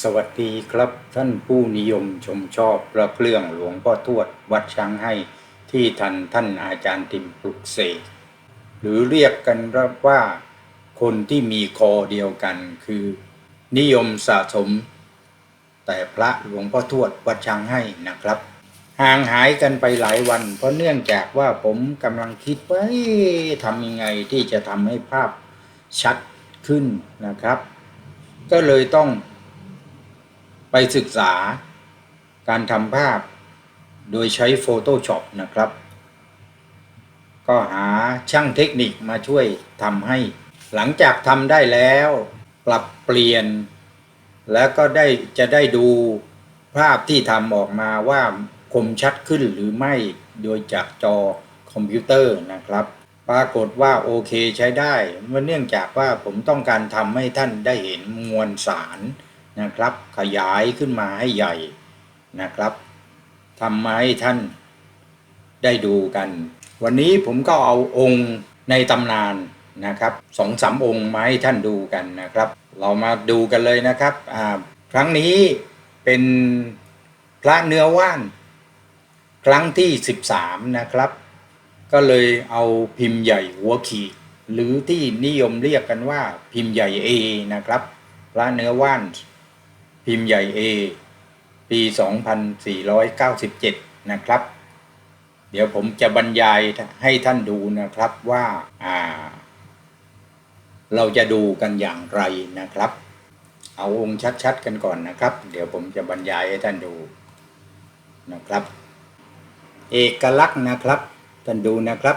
สวัสดีครับท่านผู้นิยมชมชอบพระเครื่องหลวงพ่อทวดวัดช้างให้ที่ท่านท่านอาจารย์ติมปลุกเสกหรือเรียกกันว่าคนที่มีคอเดียวกันคือ นิยมสะสม แต่พระหลวงพ่อทวดวัดช้างให้นะครับ ห่างหายกันไปหลายวัน เพราะเนื่องจากว่าผมกำลังคิดว่าทำยังไงที่จะทำให้ภาพชัดขึ้นนะครับ ก็เลยต้อง ไปศึกษาการทำภาพโดยใช้ Photoshop นะครับ ก็หาช่างเทคนิคมาช่วยทำให้ หลังจากทำได้แล้ว ปรับเปลี่ยน แล้วก็ได้จะได้ดูภาพที่ทำออกมาว่าคมชัดขึ้นหรือไม่โดยจากจอคอมพิวเตอร์นะครับ ปรากฏว่าโอเคใช้ได้เนื่องจากว่าผมต้องการทำให้ท่านได้เห็นมวลสาร นะครับ ขยายขึ้นมาให้ใหญ่นะครับทำมาให้ท่านได้ดูกัน วันนี้ผมก็เอาองค์ในตำนานนะครับสองสามองค์มาให้ท่านดูกันนะครับ เรามาดูกันเลยนะครับครั้งนี้เป็นพระเนื้อว่าน ครั้งที่ 13 นะครับ ก็เลยเอาพิมพ์ใหญ่หัวขีดหรือที่นิยมเรียกกันว่าพิมพ์ใหญ่ A นะครับ พระเนื้อว่าน พิมพ์ใหญ่ A ปี 2497 นะครับ เดี๋ยวผมจะบรรยายให้ท่านดูนะครับว่าาเราจะดูกันอย่างไรนะครับ เอาองค์ชัดๆกันก่อนนะครับ เดี๋ยวผมจะบรรยายให้ท่านดูนะครับ เอกลักษณ์นะครับ ท่านดูนะครับ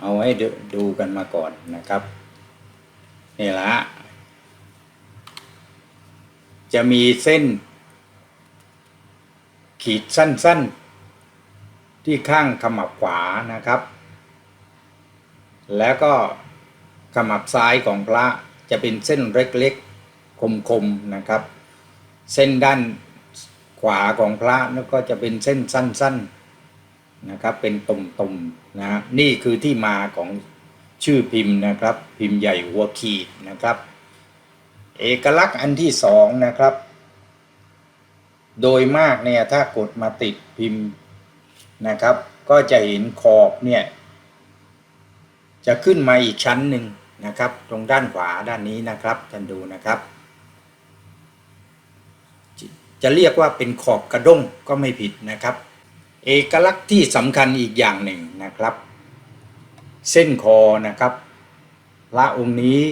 เอาให้ดูดูกันมาก่อนนะครับ นี่ละจะมีเส้น ขีดสั้น ๆ ที่ข้างขมับขวานะครับ แล้วก็ขมับซ้ายของพระจะเป็นเส้นเล็กๆ คมๆนะครับ เส้นด้านขวาของพระแล้วก็จะเป็นเส้นสั้น ๆนะครับ เป็นตุ่มๆนะนี่คือที่มาของ ชื่อพิมพ์นะครับ พิมพ์ใหญ่หัวขีดนะครับ เอกลักษณ์อันที่สองนะครับ โดยมากเนี่ยถ้ากดมาติดพิมพ์นะครับ ก็จะเห็นขอบเนี่ย จะขึ้นมาอีกชั้นหนึ่งนะครับ ตรงด้านขวาด้านนี้นะครับท่านดูนะครับจะเรียกว่าเป็นขอบกระด้งก็ไม่ผิดนะครับ เอกลักษณ์ที่สำคัญอีกอย่างหนึ่งนะครับ เส้นคอนะครับ พระองค์นี้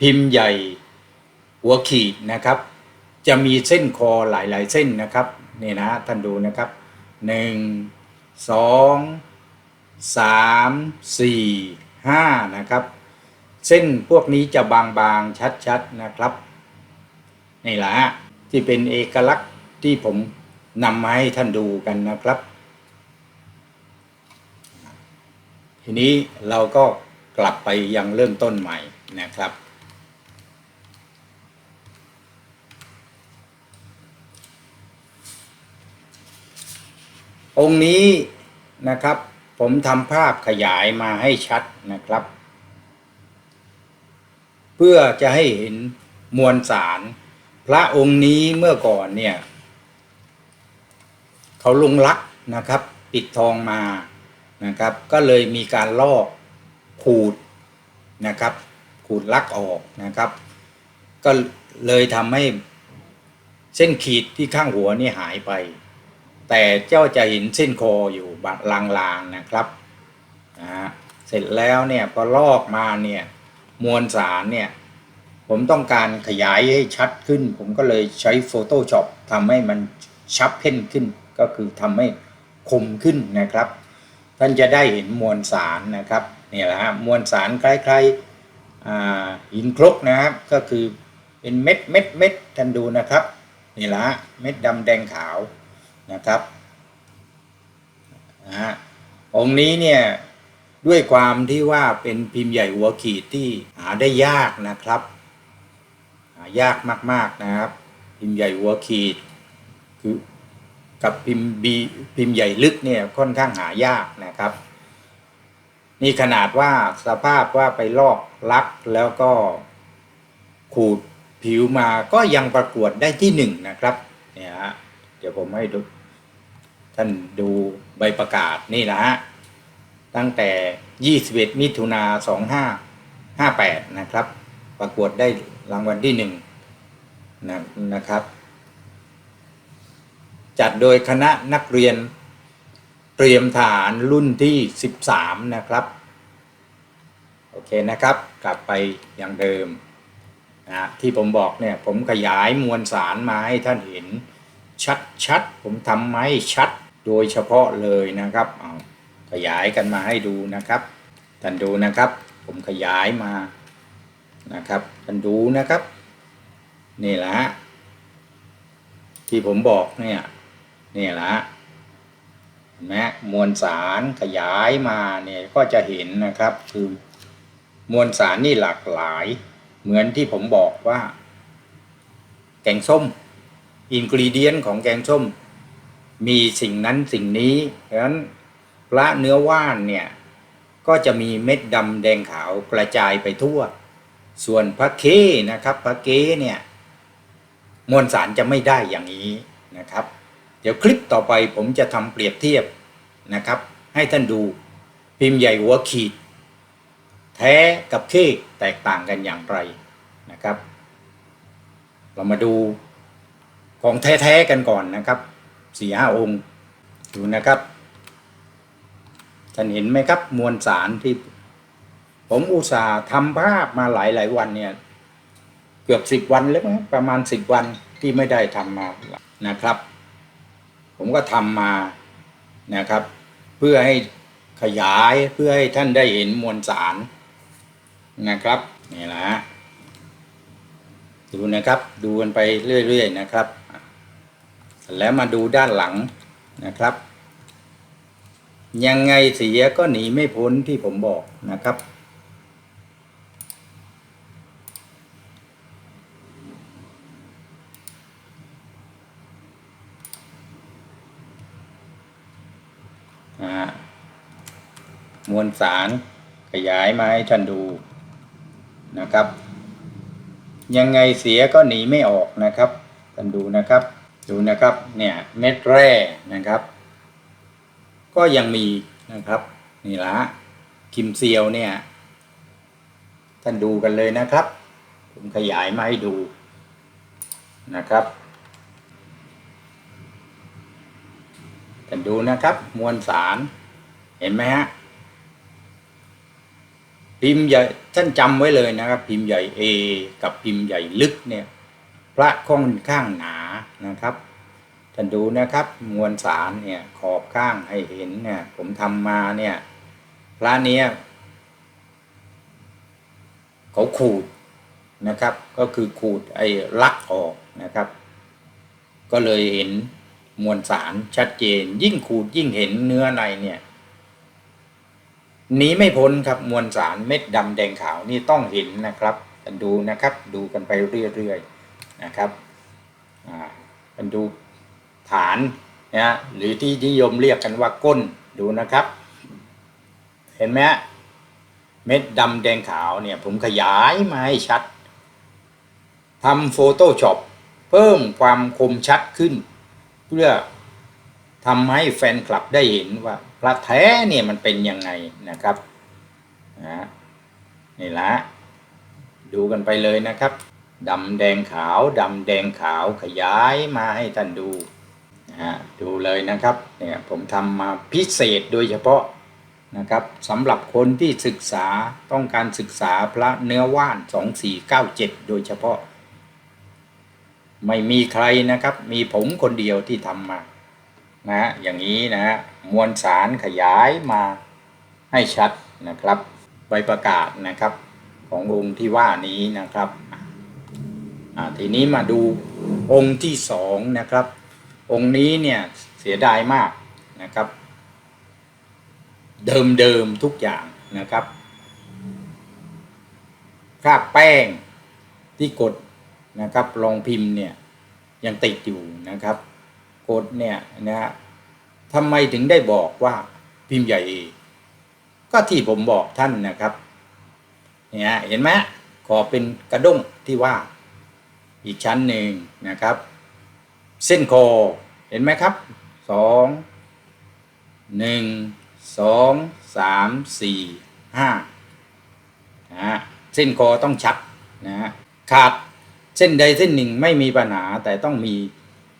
พิมพ์ใหญ่หัวขีดนะครับ จะมีเส้นคอหลาย ๆ เส้นนะครับนี่นะท่านดูนะครับหนึ่งสองสามสี่ห้านะครับ เส้นพวกนี้จะบางๆชัดๆนะครับนี่แหละที่เป็นเอกลักษณ์ที่ผมนำมาให้ท่านดูกันนะครับ ทีนี้เราก็กลับไปยังเริ่มต้นใหม่นะครับ องค์นี้นะครับ ผมทำภาพขยายมาให้ชัดนะครับ เพื่อจะให้เห็นมวลสาร พระองค์นี้เมื่อก่อนเนี่ย เขาลงลักนะครับ ปิดทองมา นะครับ ก็เลยมีการลอกขูดนะครับ ขูดลักออกนะครับ ก็เลยทำให้เส้นขีดที่ข้างหัวนี่หายไป แต่เจ้าจะเห็นเส้นคออยู่บางลางๆนะครับนะฮะเสร็จแล้วเนี่ยพอลอกมาเนี่ยมวลสารเนี่ยผมต้องการขยายให้ชัดขึ้น ผมก็เลยใช้ Photoshop ทำให้มันชับเพ่นขึ้น ก็คือทำให้คมขึ้นนะครับ ท่านจะได้เห็นมวลสารนะครับนี่แหละฮะมวลสารคล้ายๆหินครกนะครับ ก็คือเป็นเม็ดเม็ดเม็ดท่านดูนะครับนี่แหละเม็ดดำแดงขาวนะครับนะฮะองค์นี้เนี่ยด้วยความที่ว่าเป็นพิมพ์ใหญ่หัวขีดที่หาได้ยากนะครับ หายากมากๆนะครับ พิมพ์ใหญ่หัวขีดคือ กับพิมพ์บีพิมพ์ใหญ่ลึกเนี่ยค่อนข้างหายากนะครับ นี่ขนาดว่าสภาพว่าไปลอกลักแล้วก็ขูดผิวมาก็ยังประกวดได้ที่หนึ่งนะครับเนี่ยฮะเดี๋ยวผมให้ดูท่านดูใบประกาศนี่นะฮะตั้งแต่ 21 มิถุนา2558 นะครับ ประกวดได้รางวัลที่หนึ่งนะนะครับ จัดโดยคณะนักเรียนเตรียมฐานรุ่นที่ 13 นะครับ โอเคนะครับ กลับไปอย่างเดิมนะที่ผมบอกเนี่ยผมขยายมวลสารมาให้ท่านเห็นชัดๆ ผมทำมาให้ชัดโดยเฉพาะเลยนะครับเอาขยายกันมาให้ดูนะครับท่านดูนะครับ ผมขยายมานะครับท่านดูนะครับ นี่แหละที่ผมบอกเนี่ย นี่แหละฮะเห็นไหมมวลสารขยายมาเนี่ยก็จะเห็นนะครับ คือมวลสารนี่หลากหลาย เหมือนที่ผมบอกว่า แกงส้ม อินกรีเดียนของแกงส้ม มีสิ่งนั้นสิ่งนี้เพราะฉะนั้นพระเนื้อว่านเนี่ยก็จะมีเม็ดดำแดงขาวกระจายไปทั่ว ส่วนพระเคนะครับพระเกเนี่ยมวลสารจะไม่ได้อย่างนี้นะครับ ดี๋ยวคลิปต่อไปผมจะทำเปรียบเทียบนะครับ ให้ท่านดูพิมพ์ใหญ่หัวขีด แท้กับเคกแตกต่างกันอย่างไรนะครับ เรามาดูของแท้ๆกันก่อนนะครับสี่ห้าองค์ดูนะครับท่านเห็นไหมครับมวลสารที่ ผมอุตส่าห์ทำภาพมาหลายหลายวันเนี่ย เกือบสิบวันแล้วมั้งประมาณสิบวันที่ไม่ได้ทำมานะครับ ผมก็ทำมานะครับ เพื่อให้ขยายเพื่อให้ท่านได้เห็นมวลสารนะครับนี่แหละฮะดูนะครับดูกันไปเรื่อยๆนะครับ แล้วมาดูด้านหลังนะครับ ยังไงเสียก็หนีไม่พ้นที่ผมบอกนะครับ นะฮะมวลสารขยายมาให้ท่านดูนะครับ ยังไงเสียก็หนีไม่ออกนะครับท่านดูนะครับ ดูนะครับเนี่ยเม็ดแร่นะครับ ก็ยังมีนะครับนี่ละคิมเซียวเนี่ยท่านดูกันเลยนะครับ ผมขยายมาให้ดูนะครับ ท่านดูนะครับ มวลสารเห็นไหมฮะพิมพ์ใหญ่ท่านจำไว้เลยนะครับ พิมพ์ใหญ่ A กับพิมพ์ใหญ่ลึกเนี่ย พระค่อนข้างหนานะครับท่านดูนะครับ มวลสารเนี่ยขอบข้างให้เห็นเนี่ย ผมทำมาเนี่ยพระเนี้ยเขาขูดนะครับ ก็คือขูดไอ้ลักออกนะครับ ก็เลยเห็น มวลสารชัดเจน ยิ่งขูดยิ่งเห็นเนื้อในเนี่ยหนีไม่พ้นครับมวลสารเม็ดดำแดงขาวนี่ต้องเห็นนะครับกันดูนะครับ ดูกันไปเรื่อยๆนะครับอ่ากันดูฐานนะหรือที่นิยมเรียกกันว่าก้นดูนะครับ เห็นไหมเม็ดดำแดงขาวเนี่ยผมขยายมาให้ชัดทำโฟโต้ช็อปเพิ่มความคมชัดขึ้น เพื่อทำให้แฟนคลับได้เห็นว่าพระแท้เนี่ยมันเป็นยังไงนะครับนะนี่ละดูกันไปเลยนะครับดำแดงขาวดำแดงขาวขยายมาให้ท่านดูนะฮะดูเลยนะครับเนี่ยผมทำมาพิเศษโดยเฉพาะนะครับสำหรับคนที่ศึกษาต้องการศึกษาพระเนื้อว่าน 2497 โดยเฉพาะ ไม่มีใครนะครับ มีผมคนเดียวที่ทำมานะฮะอย่างนี้นะฮะมวลสารขยายมาให้ชัดนะครับใบประกาศนะครับขององค์ที่ว่านี้นะครับอ่าทีนี้มาดูองค์ที่สองนะครับ องค์นี้เนี่ยเสียดายมากนะครับ เดิมเดิมทุกอย่างนะครับคราบแป้งที่กด นะครับรองพิมพ์เนี่ยยังติดอยู่นะครับกดเนี่ยนะฮะทำไมถึงได้บอกว่าพิมพ์ใหญ่ ก็ที่ผมบอกท่านนะครับเนี่ยเห็นไหมขอเป็นกระด้งที่ว่าอีกชั้นหนึ่งนะครับ เส้นคอเห็นไหมครับสองหนึ่งสองสามสี่ห้านะฮะเส้นคอต้องชัดนะฮะขาด เส้นใดเส้นหนึ่งไม่มีปัญหาแต่ต้องมี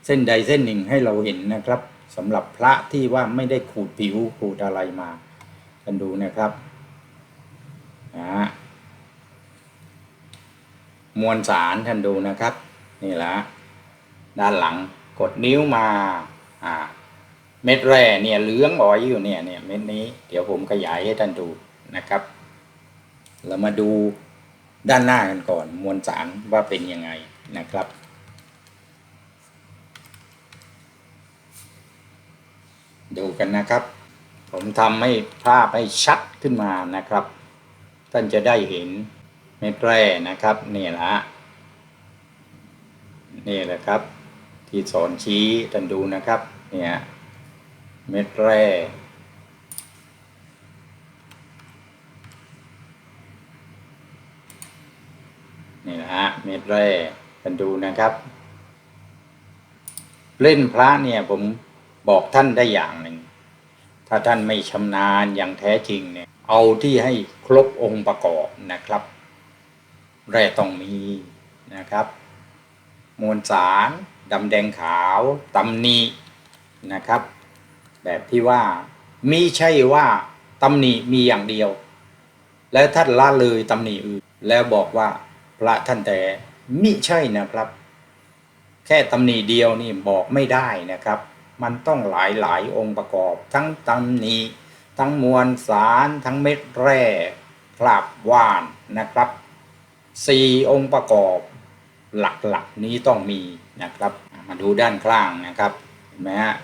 เส้นใดเส้นหนึ่งให้เราเห็นนะครับสำหรับพระที่ว่าไม่ได้ขูดผิวขูดอะไรมากันดูนะครับนะฮะมวลสารท่านดูนะครับ นี่แหละด้านหลังกดนิ้วมาอ่าเม็ดแร่เนี่ยเหลืองอ๋อยอยู่เนี่ยเนี่ยเม็ดนี้ เดี๋ยวผมขยายให้ท่านดูนะครับ เรามาดู ด้านหน้ากันก่อน มวลสารว่าเป็นยังไงนะครับ ดูกันนะครับ ผมทำให้ภาพให้ชัดขึ้นมานะครับ ท่านจะได้เห็นเม็ดแร่นะครับนี่ละนี่แหละครับ ที่สอนชี้ท่านดูนะครับ เนี่ยเม็ดแร่ นี่นะฮะเม็ดแร่ท่านดูนะครับ เล่นพระเนี่ยผมบอกท่านได้อย่างหนึ่ง ถ้าท่านไม่ชำนาญอย่างแท้จริงเนี่ย เอาที่ให้ครบองค์ประกอบนะครับ แร่ต้องมีนะครับ มวลสารดำแดงขาวตำหนินะครับ แบบที่ว่ามิใช่ว่าตำหนิมีอย่างเดียว แล้วท่านละเลยตำหนิอื่นแล้วบอกว่า พระท่านแต่มิใช่นะครับ แค่ตำหนิเดียวนี่บอกไม่ได้นะครับ มันต้องหลายหลายองค์ประกอบ ทั้งตำหนิทั้งมวลสารทั้งเม็ดแร่คราบว่านนะครับสี่องค์ประกอบหลักๆนี้ต้องมีนะครับ มาดูด้านข้างนะครับเห็นไหมฮะ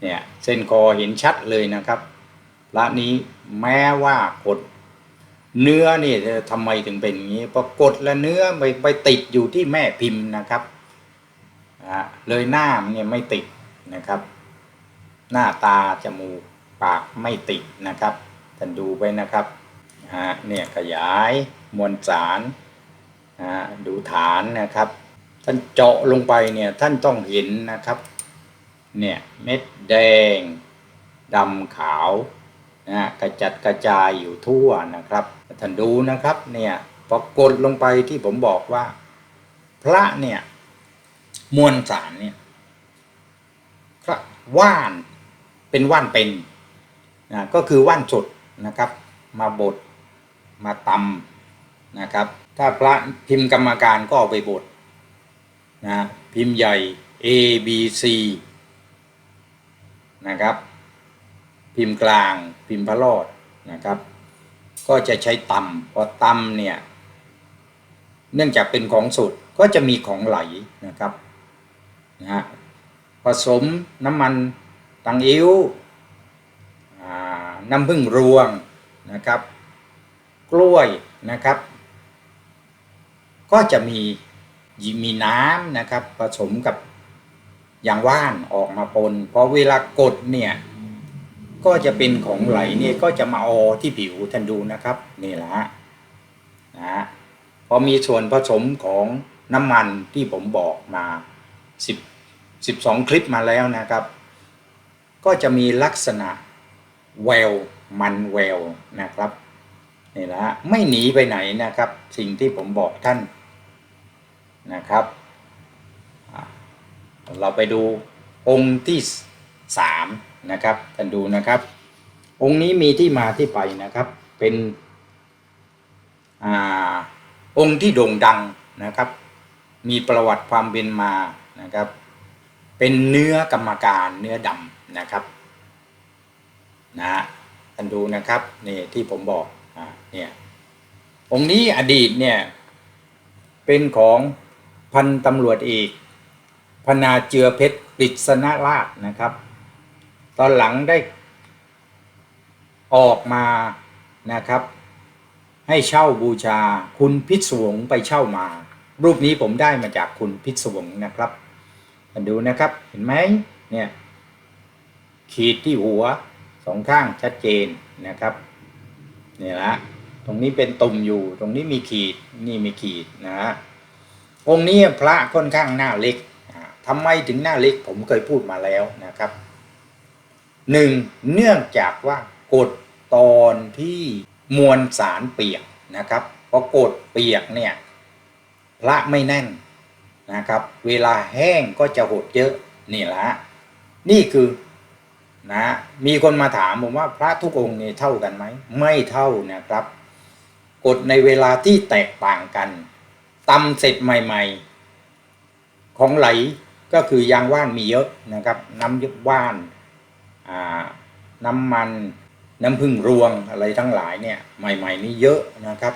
เนี่ยเส้นคอเห็นชัดเลยนะครับพระนี้แม้ว่ากด เนื้อนี่ทำไมถึงเป็นอย่างนี้เพราะกดและเนื้อไปไปติดอยู่ที่แม่พิมพ์นะครับเลยหน้ามันเนี่ยไม่ติดนะครับ หน้าตาจมูกปากไม่ติดนะครับท่านดูไปนะครับเนี่ยขยายมวลสารฮะดูฐานนะครับ ท่านเจาะลงไปเนี่ยท่านต้องเห็นนะครับ เนี่ยเม็ดแดงดำขาว นะกระจัดกระจายอยู่ทั่วนะครับท่านดูนะครับเนี่ยพอกดลงไปที่ผมบอกว่า พระเนี่ยมวลสารเนี่ยพระว่านเป็นว่านเป็นนะก็คือว่านสดนะครับ มาบดมาตำนะครับ ถ้าพระพิมพ์กรรมการก็เอาไปบดนะพิมพ์ใหญ่ A B C นะครับ พิมพ์กลางพิมพ์พระรอดนะครับ ก็จะใช้ตำพอตำเนี่ย เนื่องจากเป็นของสุดก็จะมีของไหลนะครับนะฮะผสมน้ำมันตังอิ้วน้ำผึ้งรวงนะครับ กล้วยนะครับ ก็จะมีมีน้ำนะครับ ผสมกับอย่างว่านออกมาปนพอเวลากดเนี่ย ก็จะเป็นของไหลเนี่ยก็จะมาออที่ผิวท่านดูนะครับนี่แหละนะฮะพอมีส่วนผสมของน้ำมันที่ผมบอกมา10 12 คลิปมาแล้วนะครับ ก็จะมีลักษณะแววมันแววนะครับนี่แหละไม่หนีไปไหนนะครับ สิ่งที่ผมบอกท่านนะครับเราไปดูองค์ที่สาม นะครับท่านดูนะครับ องค์นี้มีที่มาที่ไปนะครับ เป็นอองค์ที่โด่งดังนะครับ มีประวัติความเป็นมานะครับ เป็นเนื้อกรรมการเนื้อดำนะครับนะฮะท่านดูนะครับนี่ที่ผมบอกอ่าเนี่ยองค์นี้อดีตเนี่ยเป็นของพันตำรวจเอกพนาเจือเพชรปริศนาราชนะครับ ตอนหลังได้ออกมานะครับ ให้เช่าบูชาคุณพิศวงไปเช่ามา รูปนี้ผมได้มาจากคุณพิศวงนะครับท่าดูนะครับเห็นไหมเนี่ยขีดที่หัวสองข้างชัดเจนนะครับเนี่ยละตรงนี้เป็นตุ่มอยู่ตรงนี้มีขีดนี่มีขีดนะฮะองค์นี้พระค่อนข้างหน้าเล็กอ่าทำไมถึงหน้าเล็กผมเคยพูดมาแล้วนะครับ หนึ่งเนื่องจากว่ากดตอนที่มวลสารเปียกนะครับพอกดเปียกเนี่ยพระไม่แน่นนะครับ เวลาแห้งก็จะหดเยอะนี่แหละนี่คือนะมีคนมาถามผมว่าพระทุกองค์เนี่ยเท่ากันไหมไม่เท่านะครับกดในเวลาที่แตกต่างกันตำเสร็จใหม่ ๆ ของไหลก็คือยางว่านมีเยอะนะครับน้ำยึดว่าน น้ำมันน้ำพึ่งรวงอะไรทั้งหลายเนี่ยใหม่ ๆ นี่เยอะนะครับ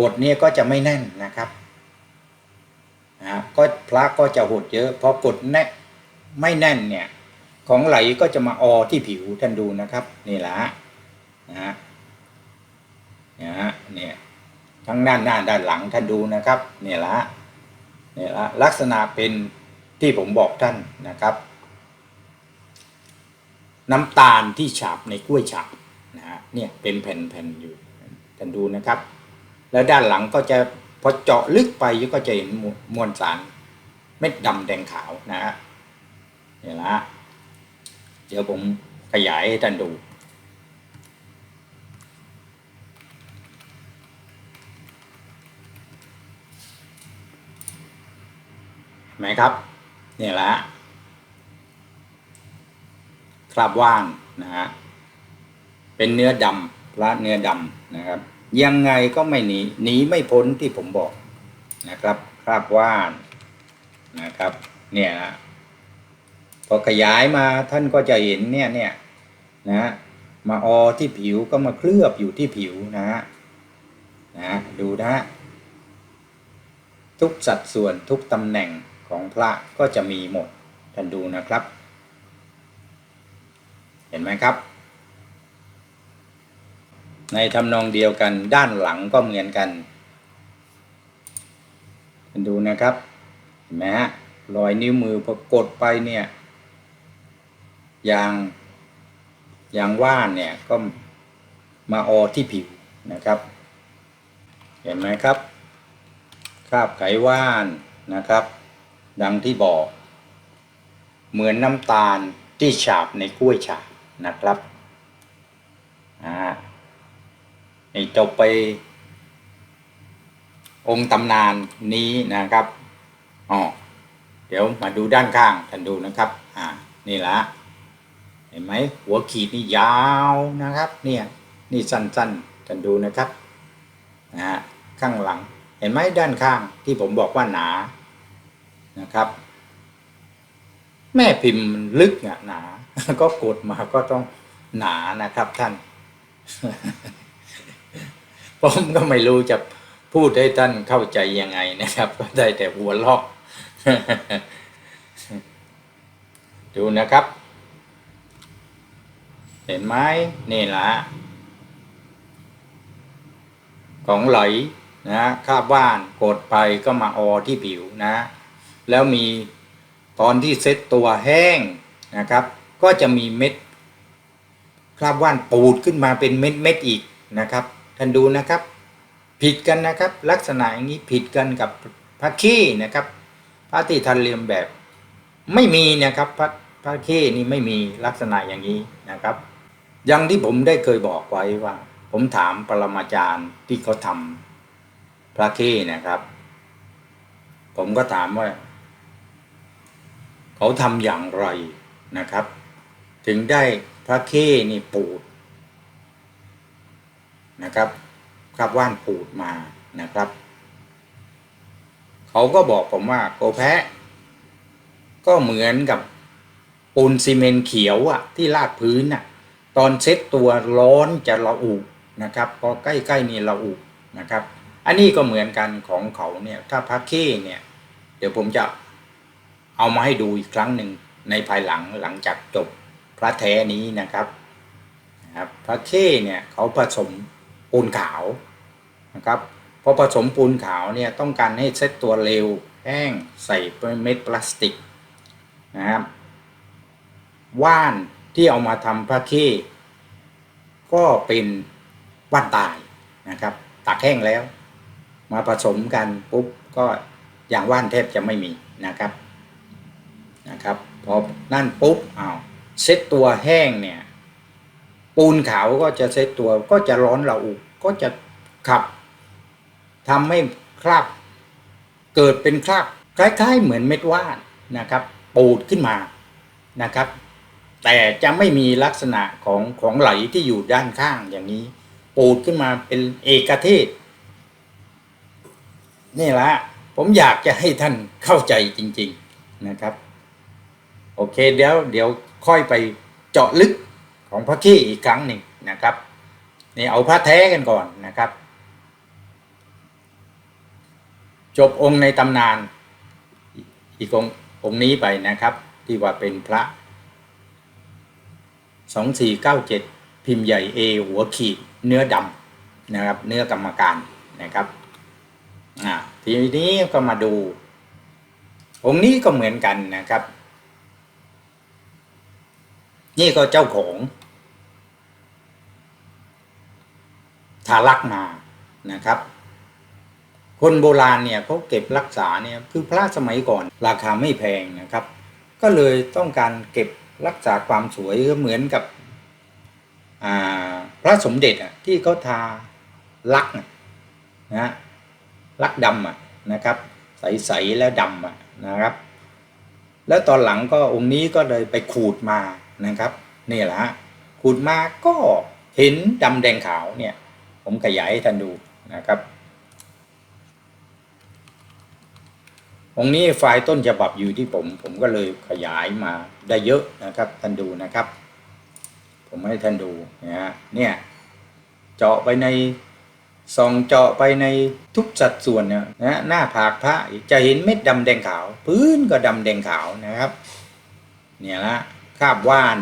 กดเนี่ยก็จะไม่แน่นนะครับนะก็พระก็จะหดเยอะพอกดแน่ไม่แน่นเนี่ยของไหลก็จะมาออที่ผิวท่านดูนะครับนี่แหละนะฮะเนี่ยฮะเนี่ยทั้งด้านหน้าด้านหลังท่านดูนะครับนี่ยละนี่ยละลักษณะเป็นที่ผมบอกท่านนะครับ น้ำตาลที่ฉาบในกล้วยฉาบนะฮะเนี่ยเป็นแผ่นๆอยู่ท่านดูนะครับ แล้วด้านหลังก็จะพอเจาะลึกไปก็จะเห็นมวลสารเม็ดดำแดงขาวนะฮะเนี่ยละเดี๋ยวผมขยายให้ท่านดูไหมครับ เนี่ยแหละ คราบว่างนะฮะเป็นเนื้อดำพระเนื้อดำนะครับ ยังไงก็ไม่หนีหนีไม่พ้นที่ผมบอกนะครับคราบว่านนะครับ เนี่ยนะพอขยายมาท่านก็จะเห็นเนี่ยเนี่ยนะมาออที่ผิวก็มาเคลือบอยู่ที่ผิวนะฮะนะดูนะฮะทุกสัดส่วนทุกตำแหน่งของพระก็จะมีหมดท่านดูนะครับ เห็นไหมครับ ในทำนองเดียวกันด้านหลังก็เหมือนกันดูนะครับ เห็นไหมฮะรอยนิ้วมือพอกดไปเนี่ยยางยางว่านเนี่ยก็มาออที่ผิวนะครับ เห็นไหมครับ คราบไขว่านนะครับ ดังที่บอก เหมือนน้ำตาลที่ฉาบในกล้วยฉาบ นะครับอ่านี่จบไป องค์ตำนานนี้นะครับอ๋อเดี๋ยวมาดูด้านข้างท่านดูนะครับ อ่า นี่ละเห็นไหมหัวขีดนี่ยาวนะครับ เนี่ย นี่สั้นๆท่านดูนะครับนะฮะข้างหลัง เห็นไหมด้านข้างที่ผมบอกว่าหนานะครับ แม่พิมพ์มันลึกอะหนา ก็กดมาก็ต้องหนานะครับท่าน ผมก็ไม่รู้จะพูดให้ท่านเข้าใจยังไงนะครับ ก็ได้แต่หัวลอก ดูนะครับ เห็นไหมนี่แหละของไหลนะคาบว่านกดไปก็มาออที่ผิวนะ แล้วมีตอนที่เซ็ตตัวแห้งนะครับ ก็จะมีเม็ดคราบว่านปูดขึ้นมาเป็นเม็ดเม็ดอีกนะครับ ท่านดูนะครับ ผิดกันนะครับ ลักษณะอย่างนี้ผิดกันกับพระขี้นะครับพระที่ทันเรียมแบบไม่มีนะครับพระพระขี้นี่ไม่มีลักษณะอย่างนี้นะครับ อย่างที่ผมได้เคยบอกไว้ว่า ผมถามปรมาจารย์ที่เขาทำพระขี้นะครับ ผมก็ถามว่า เขาทำอย่างไรนะครับ ถึงได้พระเข้นี่ปูดนะครับคราบว่านปูดมานะครับ เขาก็บอกผมว่าโกแพะ ก็เหมือนกับปูนซีเมนต์เขียวอะที่ลาดพื้นอะตอนเซ็ตตัวร้อนจะระอุนะครับพอใกล้ๆนี่ระอุนะครับ อันนี้ก็เหมือนกันของเขาเนี่ยถ้าพระเข้เนี่ยเดี๋ยวผมจะเอามาให้ดูอีกครั้งหนึ่งในภายหลังหลังจากจบ พระแท้นี้นะครับนะครับพระเข้เนี่ยเขาผสมปูนขาวนะครับพอผสมปูนขาวเนี่ยต้องการให้เซตตัวเร็วแห้งใส่เม็ดพลาสติกนะครับว่านที่เอามาทำพระเข้ก็เป็นว่านตายนะครับตากแห้งแล้ว มาผสมกันปุ๊บก็อย่างว่านแทบจะไม่มีนะครับนะครับพอนั่นปุ๊บอ้าว เซ็ตตัวแห้งเนี่ย ปูนขาวก็จะเซ็ตตัวก็จะร้อนระอุก็จะขับทำให้คราบเกิดเป็นคราบคล้ายๆเหมือนเม็ดว่านนะครับ ปูดขึ้นมานะครับ แต่จะไม่มีลักษณะของของไหลที่อยู่ด้านข้างอย่างนี้ ปูดขึ้นมาเป็นเอกเทศ นี่ละผมอยากจะให้ท่านเข้าใจจริง ๆนะครับ โอเคเดี๋ยวเดี๋ยว ค่อยไปเจาะลึกของพระขี้อีกครั้งหนึ่งนะครับนี่เอาพระแท้กันก่อนนะครับ จบองค์ในตำนาน อีกองค์องค์นี้ไปนะครับ ที่ว่าเป็นพระสองสี่เก้าเจ็ดพิมพ์ใหญ่เอหัวขีดเนื้อดำนะครับ เนื้อกรรมการนะครับอ่าทีนี้ก็มาดู องค์นี้ก็เหมือนกันนะครับ นี่ก็เจ้าของทารักมานะครับ คนโบราณเนี่ยเขาเก็บรักษาเนี่ยคือพระสมัยก่อนราคาไม่แพงนะครับ ก็เลยต้องการเก็บรักษาความสวยก็เหมือนกับพระสมเด็จที่เขาทาลักนะลักดำนะครับ ใสๆแล้วดำนะครับ แล้วตอนหลังก็องค์นี้ก็เลยไปขูดมา นะครับนี่แหละฮะขูดมาก็เห็นดำแดงขาวเนี่ย ผมขยายให้ท่านดูนะครับองนี้ไฟล์ต้นฉบับอยู่ที่ผม ผมก็เลยขยายมาได้เยอะนะครับท่านดูนะครับ ผมให้ท่านดูนะฮะเนี่ยเจาะไปในส่องเจาะไปในทุกสัดส่วนเนี่ยนะหน้าผากพระจะเห็นเม็ดดำแดงขาว พื้นก็ดำแดงขาวนะครับ เนี่ยละ คาบว่าน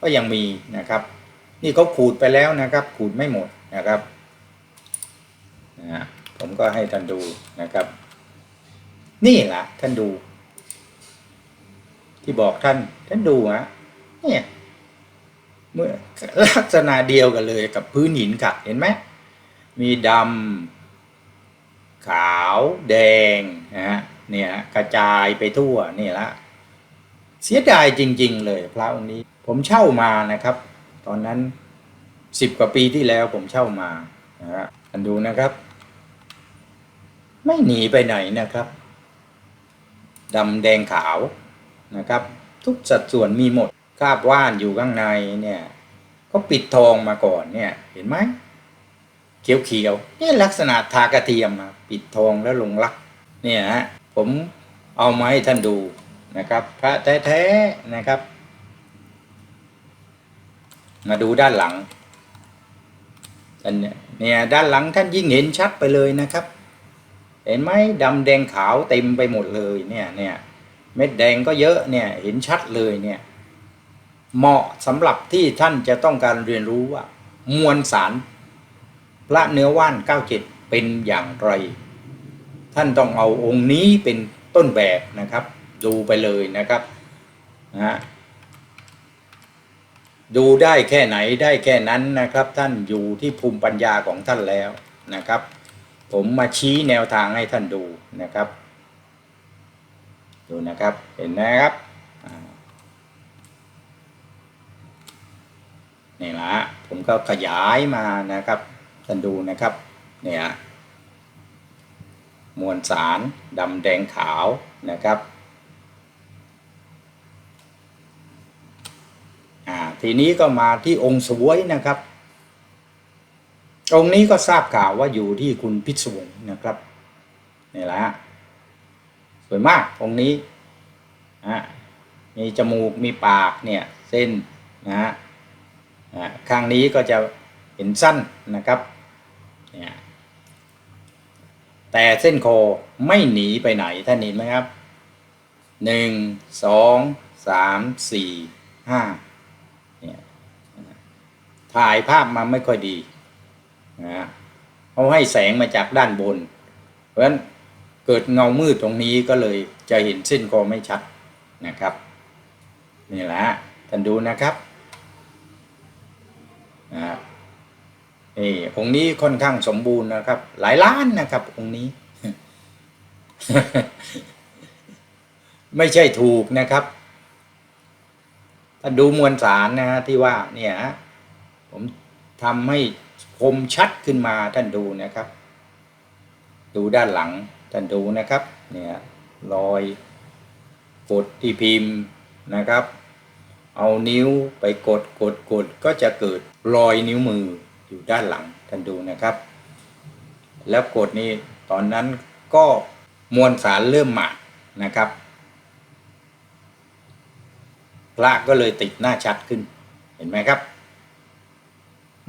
ก็ยังมีนะครับ นี่เขาขูดไปแล้วนะครับ ขูดไม่หมดนะครับนะฮะผมก็ให้ท่านดูนะครับ นี่แหละท่านดู ที่บอกท่านท่านดูฮะเนี่ยเมื่อลักษณะเดียวกันเลยกับพื้นหินขัดเห็นไหมมีดำขาวแดงนะฮะเนี่ยกระจายไปทั่วนี่ละ เสียดายจริง ๆ เลยพระองค์นี้ ผมเช่ามานะครับ ตอนนั้นสิบกว่าปีที่แล้วผมเช่ามานะฮะท่านดูนะครับ ไม่หนีไปไหนนะครับดำแดงขาวนะครับ ทุกสัดส่วนมีหมดคาบว่านอยู่ข้างในเนี่ยก็ปิดทองมาก่อนเนี่ย เห็นไหมเขียวเขียวนี่ลักษณะทากระเทียมปิดทองแล้วลงลัก เนี่ยฮะผมเอามาให้ท่านดู นะครับ พระแท้ๆนะครับ มาดูด้านหลังอันเนี่ยด้านหลังท่านยิ่งเห็นชัดไปเลยนะครับ เห็นไหมดำแดงขาวเต็มไปหมดเลยเนี่ยเนี่ยเม็ดแดงก็เยอะเนี่ยเห็นชัดเลยเนี่ยเหมาะสำหรับที่ท่านจะต้องการเรียนรู้ว่า มวลสารพระเนื้อว่านเก้าเจ็ดเป็นอย่างไร ท่านต้องเอาองค์นี้เป็นต้นแบบนะครับ ดูไปเลยนะครับนะฮะดูได้แค่ไหนได้แค่นั้นนะครับ ท่านอยู่ที่ภูมิปัญญาของท่านแล้วนะครับ ผมมาชี้แนวทางให้ท่านดูนะครับ ดูนะครับเห็นนะครับนี่ละผมก็ขยายมานะครับท่านดูนะครับเนี่ยมวลสารดำแดงขาวนะครับ อ่าทีนี้ก็มาที่องค์สวยนะครับ องค์นี้ก็ทราบข่าวว่าอยู่ที่คุณพิศวงนะครับนี่แหละฮะสวยมากองค์นี้อะมีจมูกมีปากเนี่ยเส้นนะฮะข้างนี้ก็จะเห็นสั้นนะครับเนี่ยแต่เส้นคอไม่หนีไปไหนท่านเห็นไหมครับหนึ่งสองสามสี่ห้า ถ่ายภาพมาไม่ค่อยดีนะฮะเขาให้แสงมาจากด้านบน เพราะฉะนั้นเกิดเงามืดตรงนี้ก็เลยจะเห็นเส้นคอไม่ชัดนะครับ นี่แหละท่านดูนะครับนะนี่องค์นี้ค่อนข้างสมบูรณ์นะครับ หลายล้านนะครับ องค์นี้ ไม่ใช่ถูกนะครับถ้าดูมวลสารนะฮะที่ว่าเนี่ยฮะ ผมทำให้คมชัดขึ้นมาท่านดูนะครับ ดูด้านหลังท่านดูนะครับเนี่ยรอยกดที่พิมพ์นะครับ เอานิ้วไปกดกดกดก็จะเกิดรอยนิ้วมืออยู่ด้านหลังท่านดูนะครับ แล้วกดนี้ตอนนั้นก็มวลสารเริ่มหมาดนะครับพระก็เลยติดหน้าชัดขึ้นเห็นไหมครับ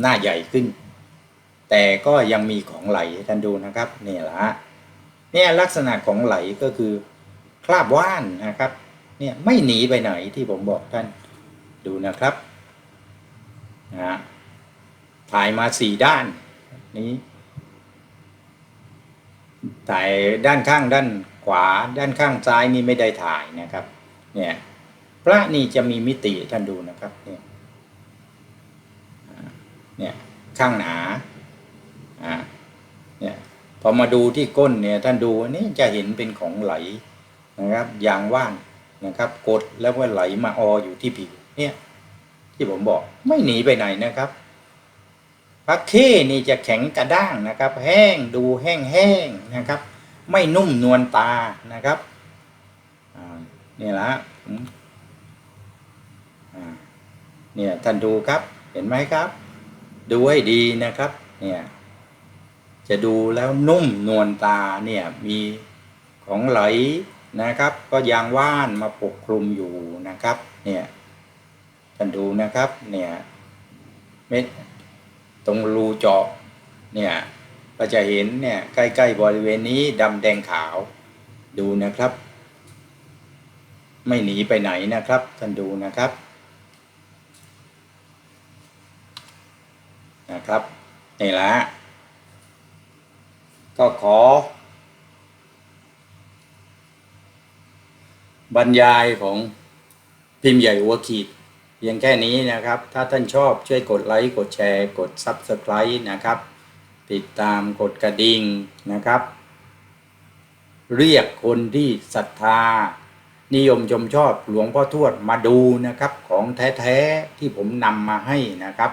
หน้าใหญ่ขึ้น แต่ก็ยังมีของไหลท่านดูนะครับนี่แหละฮะเนี่ยลักษณะของไหลก็คือคราบว่านนะครับเนี่ยไม่หนีไปไหนที่ผมบอกท่านดูนะครับนะฮะถ่ายมาสี่ด้านนี้ถ่ายด้านข้างด้านขวาด้านข้างซ้ายนี่ไม่ได้ถ่ายนะครับเนี่ยพระนี่จะมีมิติท่านดูนะครับเนี่ย เนี่ยข้างหนาอ่าเนี่ยพอมาดูที่ก้นเนี่ยท่านดูอันนี้จะเห็นเป็นของไหลนะครับยางว่านนะครับ กดแล้วก็ไหลมาอออยู่ที่ผิวเนี่ยที่ผมบอกไม่หนีไปไหนนะครับพระเคนี่จะแข็งกระด้างนะครับ แห้งดูแห้งแห้งนะครับ ไม่นุ่มนวลตานะครับอ่านี่แหละอ่าเนี่ยท่านดูครับเห็นไหมครับ ดูให้ดีนะครับ เนี่ย จะดูแล้วนุ่มนวลตาเนี่ยมีของไหลนะครับ ก็ยางว่านมาปกคลุมอยู่นะครับ เนี่ยท่านดูนะครับ เนี่ยเม็ดตรงรูเจาะเนี่ยก็จะเห็นเนี่ยใกล้ ๆ บริเวณนี้ดำแดงขาวดูนะครับ ไม่หนีไปไหนนะครับท่านดูนะครับ นะ ครับนี่แหละก็ขอ บรรยายของพิมพ์ใหญ่หัวขีดเพียงแค่นี้นะครับ ถ้าท่านชอบช่วยกดไลค์ กดแชร์ กด Subscribe นะครับ ติดตามกดกระดิ่งนะครับ เรียกคนที่ศรัทธา นิยมชมชอบหลวงพ่อทวดมาดูนะครับ ของแท้ ๆ ที่ผมนำมาให้นะครับ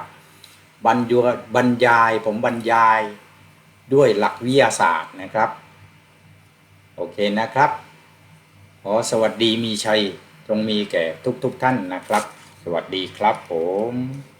บรรยายบรรยายผมบรรยายด้วยหลักวิทยาศาสตร์นะครับ โอเคนะครับขอสวัสดีมีชัยจงมีแก่ทุกๆทท่านนะครับ สวัสดีครับผม